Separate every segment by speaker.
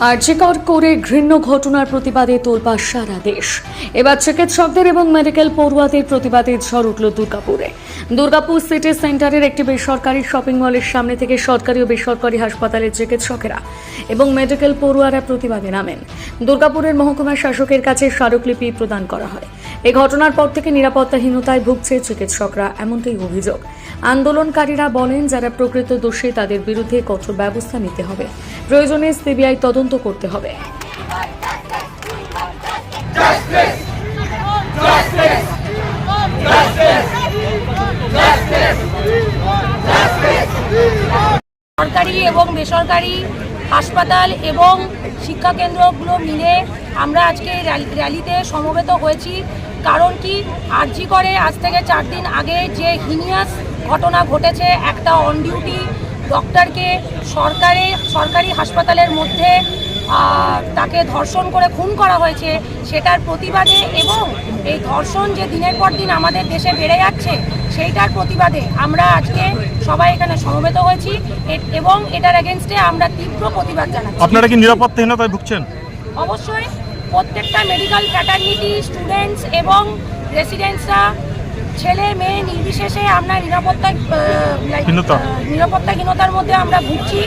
Speaker 1: আর্যিকর করে ঘৃণ্য ঘটনার প্রতিবাদে তোলপা সারা দেশ। এবার চিকিৎসকদের এবং মেডিকেল পড়ুয়াদের প্রতিবাদে ঝড় উঠল দুর্গাপুরে। দুর্গাপুর সিটি সেন্টারের একটি বেসরকারি শপিং মলের সামনে থেকে সরকারি ও বেসরকারি হাসপাতালের চিকিৎসকেরা এবং মেডিকেল পড়ুয়ারা প্রতিবাদে নামেন। দুর্গাপুরের মহকুমা শাসকের কাছে স্মারকলিপি প্রদান করা হয়। এই ঘটনার পর থেকে নিরাপত্তাহীনতায় ভুগছে চিকিৎসকরা, এমনটাই অভিযোগ। আন্দোলনকারীরা বলেন, যারা প্রকৃত দোষী, তাদের বিরুদ্ধে কঠোর ব্যবস্থা নিতে হবে। প্রয়োজনে সিবিআই তদন্ত করতে হবে।
Speaker 2: সরকারি এবং বেসরকারি হাসপাতাল এবং শিক্ষাকেন্দ্রগুলো মিলে আমরা আজকে র্যালি- র্যালিতে সমবেত হয়েছি। কারণ কি? আরজি করে আজ থেকে চার দিন আগে যে হিনিয়াস ঘটনা ঘটেছে, একটা অন ডিউটি ডক্টরকে সরকারি সরকারি হাসপাতালের মধ্যে তাকে ধর্ষণ করে খুন করা হয়েছে, সেটার প্রতিবাদে এবং এই ধর্ষণ যে দিনের পর দিন আমাদের দেশে বেড়ে যাচ্ছে সেইটার প্রতিবাদে আমরা আজকে সবাই এখানে সমবেত হয়েছি। এবং এটার এগেনস্টে আমরা তীব্র প্রতিবাদ জানাচ্ছি।
Speaker 3: আপনারা কি নিরাপত্তাহীনতায় ভুগছেন?
Speaker 2: অবশ্যই প্রত্যেকটা মেডিকেল ফ্র্যাটার্নিটি স্টুডেন্টস এবং রেসিডেন্টসরা ছেলে মেয়ে নির্বিশেষে আমরা নিরাপত্তা নিরাপত্তাহীনতার মধ্যে আমরা ভুগছি।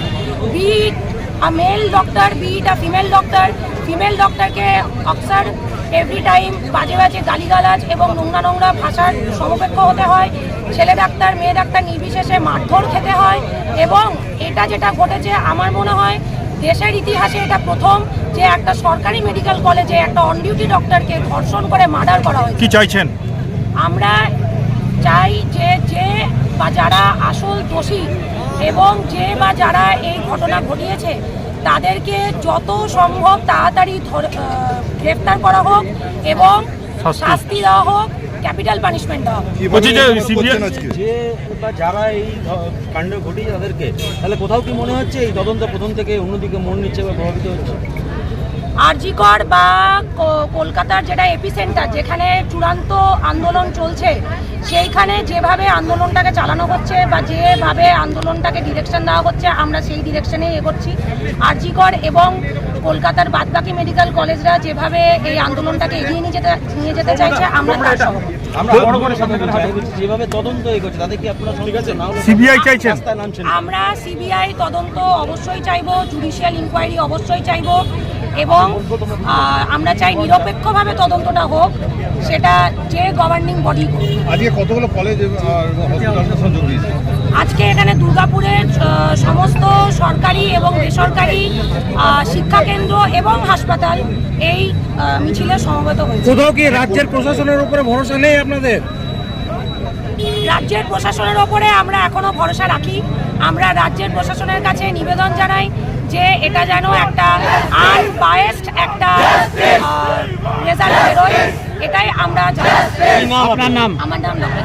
Speaker 2: A male doctor beat a female doctor female ডক্টরকে অক্সার এভরি টাইম বাজে বাজে গালিগালাজ এবং নোংরা নোংরা ভাষার সমপেক্ষ হতে হয়। ছেলে ডাক্তার মেয়ে ডাক্তার নির্বিশেষে মারধর খেতে হয় এবং এটা যেটা ঘটেছে আমার মনে হয় দেশের ইতিহাসে এটা প্রথম যে একটা সরকারি মেডিকেল কলেজে একটা অন ডিউটি ডক্টরকে ধর্ষণ করে মার্ডার করা হয়েছে।
Speaker 3: কি চাইছেন?
Speaker 2: আমরা চাই যে যে বা যারা আসল দোষী এবং যে বা যারা এই ঘটনা ঘটিয়েছে তাদেরকে যত সম্ভব তাড়াতাড়ি গ্রেফতার করা হোক এবং
Speaker 3: শাস্তি।
Speaker 2: দেওয়া হোক ক্যাপিটাল পানিশমেন্ট দেওয়া হোক।
Speaker 3: যে
Speaker 4: বা যারা এই কাণ্ড ঘটিয়েছে তাদেরকে তাহলে কোথাও কি মনে হচ্ছে এই তদন্ত প্রথম থেকে অন্যদিকে মন নিচ্ছে বা প্রভাবিত হচ্ছে?
Speaker 2: আরজিকর বা কলকাতার যেটা এপি সেন্টার যেখানে চূড়ান্ত আন্দোলন চলছে, সেইখানে যেভাবে আন্দোলনটাকে চালানো হচ্ছে বা যেভাবে আন্দোলনটাকে ডিরেকশন দেওয়া হচ্ছে, আমরা সেই ডিরেকশনেই এগোচ্ছি। আরজিকর এবং কলকাতার বাদবাকি মেডিকেল কলেজরা যেভাবে এই আন্দোলনটাকে এগিয়ে নিয়ে যেতে নিয়ে যেতে চাইছে আমরা তার
Speaker 4: আমরা
Speaker 3: সিবিআই
Speaker 2: তদন্ত অবশ্যই চাইব জুডিশিয়াল ইনকোয়ারি অবশ্যই চাইব এবং আমরা চাই নিরপেক্ষভাবে তদন্তটা হোক সেটা যে গভর্নিং বডি
Speaker 5: আজকে কতগুলো কলেজ আর হসপিটাল সংযোগ দিয়েছে
Speaker 2: আজকে এখানে দুর্গাপুরের সমস্ত সরকারি এবং বেসরকারি শিক্ষাকেন্দ্র এবং হাসপাতাল এই মিছিলে সমবেত হয়েছে।
Speaker 6: কোথাও কি রাজ্যের প্রশাসনের উপরে ভরসা নেই আপনাদের?
Speaker 2: রাজ্যের প্রশাসনের ওপরে আমরা এখনও ভরসা রাখি। আমরা রাজ্যের প্রশাসনের কাছে নিবেদন জানাই যে এটা যেন একটা আনবায়েসড একটা রেজাল্ট বেরোয়। এটাই আমরা জানাই।
Speaker 6: আপনার নাম?
Speaker 2: আমার নাম ডক্টর